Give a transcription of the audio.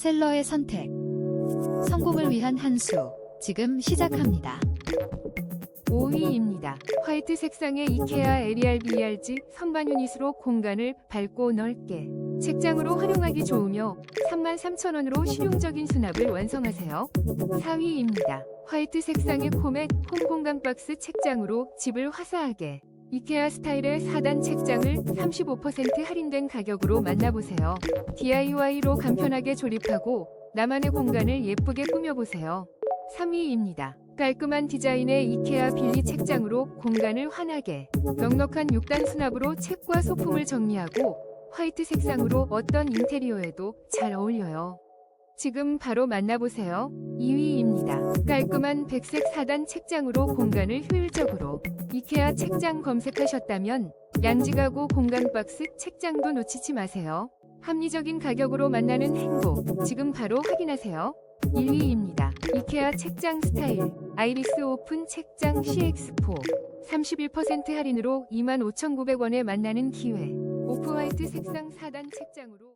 셀러의 선택. 성공을 위한 한 수. 지금 시작합니다. 5위입니다. 화이트 색상의 이케아 에리알 BRG 선반 유닛으로 공간을 밝고 넓게 책장으로 활용하기 좋으며 33,000원으로 실용적인 수납을 완성하세요. 4위입니다. 화이트 색상의 코멧 홈 공간 박스 책장으로 집을 화사하게 이케아 스타일의 4단 책장을 35% 할인된 가격으로 만나보세요. DIY로 간편하게 조립하고 나만의 공간을 예쁘게 꾸며보세요. 3위입니다. 깔끔한 디자인의 이케아 빌리 책장으로 공간을 환하게 넉넉한 6단 수납으로 책과 소품을 정리하고 화이트 색상으로 어떤 인테리어에도 잘 어울려요. 지금 바로 만나보세요. 2위입니다. 깔끔한 백색 4단 책장으로 공간을 효율적으로 이케아 책장 검색하셨다면 양지가구 공간 박스 책장도 놓치지 마세요. 합리적인 가격으로 만나는 행복 지금 바로 확인하세요. 1위입니다. 이케아 책장 스타일 아이리스 오픈 책장 CX4 31% 할인으로 25,900원에 만나는 기회 오프화이트 색상 4단 책장으로